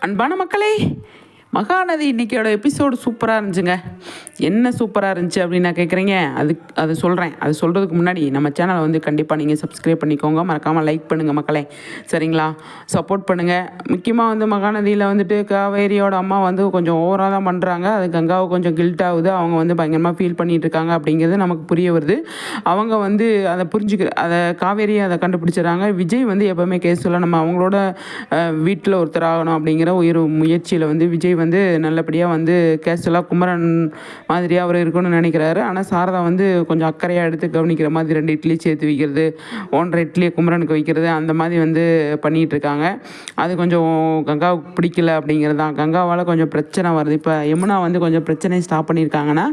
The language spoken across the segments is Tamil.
அன்பான மக்களே மகாநதி இன்னைக்கோட எபிசோடு சூப்பராக இருந்துச்சுங்க. என்ன சூப்பராக இருந்துச்சு அப்படின்னு நான் கேட்குறீங்க அது அது சொல்கிறேன் அது சொல்கிறதுக்கு முன்னாடி நம்ம சேனலை வந்து கண்டிப்பாக நீங்கள் சப்ஸ்கிரைப் பண்ணிக்கோங்க. மறக்காமல் லைக் பண்ணுங்கள் மக்களே. சரிங்களா? சப்போர்ட் பண்ணுங்கள் முக்கியமாக வந்து மகாநதியில் வந்துட்டு காவேரியோட அம்மா வந்து கொஞ்சம் ஓவராக தான் பண்ணுறாங்க அது கங்காவை கொஞ்சம் கில்ட் ஆகுது. அவங்க வந்து பயங்கரமாக ஃபீல் பண்ணிட்டு இருக்காங்க அப்படிங்கிறது நமக்கு புரிய வருது. அவங்க வந்து அதை புரிஞ்சுக்க அதை காவேரியை அதை கண்டுபிடிச்சிடறாங்க. விஜய் வந்து எப்போவுமே சொல்ல நம்ம அவங்களோட வீட்டில் ஒருத்தர் ஆகணும் அப்படிங்கிற ஒரு முயற்சியில் வந்து விஜய் வந்து நல்லபடியாக வந்து கேஸ்டலாக குமரன் மாதிரியாக அவர் இருக்கணும்னு நினைக்கிறாரு. ஆனால் சாரதா வந்து கொஞ்சம் அக்கறையாக எடுத்து கவனிக்கிற மாதிரி ரெண்டு இட்லி சேர்த்து வைக்கிறது ஒன்றரை இட்லியை குமரனுக்கு வைக்கிறது அந்த மாதிரி வந்து பண்ணிகிட்டு இருக்காங்க. அது கொஞ்சம் கங்காவுக்கு பிடிக்கல அப்படிங்கிறது தான் கங்காவால் கொஞ்சம் பிரச்சனை வருது. இப்போ யமுனா வந்து கொஞ்சம் பிரச்சனையை ஸ்டாப் பண்ணியிருக்காங்கன்னா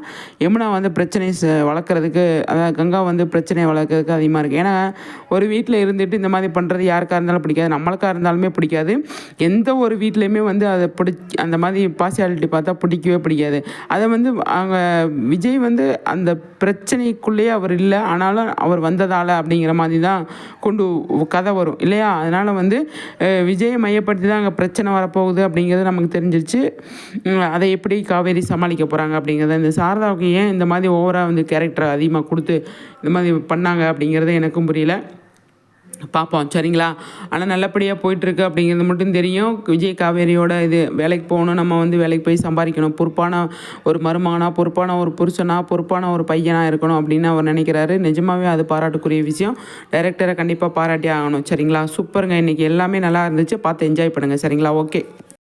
யமுனா வந்து பிரச்சனை வளர்க்குறதுக்கு அதாவது கங்கா வந்து பிரச்சனையை வளர்க்குறதுக்கு அதிகமாக இருக்குது ஏன்னா ஒரு வீட்டில் இருந்துட்டு இந்த மாதிரி பண்ணுறது யாருக்காக இருந்தாலும் பிடிக்காது. நம்மளுக்காக இருந்தாலுமே பிடிக்காது. எந்த ஒரு வீட்லேயுமே வந்து அதை பிடி அந்த மாதிரி பார்சியாலிட்டி பார்த்தா பிடிக்கவே பிடிக்காது. அதை வந்து அவங்க விஜய் வந்து அந்த பிரச்சனைக்குள்ளேயே அவர் இல்லை ஆனாலும் அவர் வந்ததால் அப்படிங்கிற மாதிரி தான் கொண்டு கதை வரும். இல்லையா? அதனால் வந்து விஜயை மையப்படுத்தி தான் அங்கே பிரச்சனை வரப்போகுது அப்படிங்கிறது நமக்கு தெரிஞ்சிருச்சு. அதை எப்படி காவேரி சமாளிக்க போகிறாங்க அப்படிங்கிறத இந்த சாரதாவுக்கு ஏன் இந்த மாதிரி ஓவராக வந்து கேரக்டர் அதிகமாக கொடுத்து இந்த மாதிரி பண்ணாங்க அப்படிங்கிறது எனக்கும் புரியல. பார்ப்போம். சரிங்களா? ஆனால் நல்லபடியாக போயிட்டுருக்கு அப்படிங்கிறது மட்டும் தெரியும். விஜய் காவேரியோட இது வேலைக்கு போகணும் நம்ம வந்து வேலைக்கு போய் சம்பாதிக்கணும். பொறுப்பான ஒரு மருமகனாக பொறுப்பான ஒரு புருஷனா பொறுப்பான ஒரு பையனாக இருக்கணும் அப்படின்னு அவர் நினைக்கிறாரு. நிஜமாவே அது பாராட்டுக்குரிய விஷயம். டைரக்டரை கண்டிப்பாக பாராட்டி ஆகணும். சரிங்களா? சூப்பருங்க. இன்றைக்கி எல்லாமே நல்லா இருந்துச்சு. பார்த்து என்ஜாய் பண்ணுங்கள் சரிங்களா? ஓகே.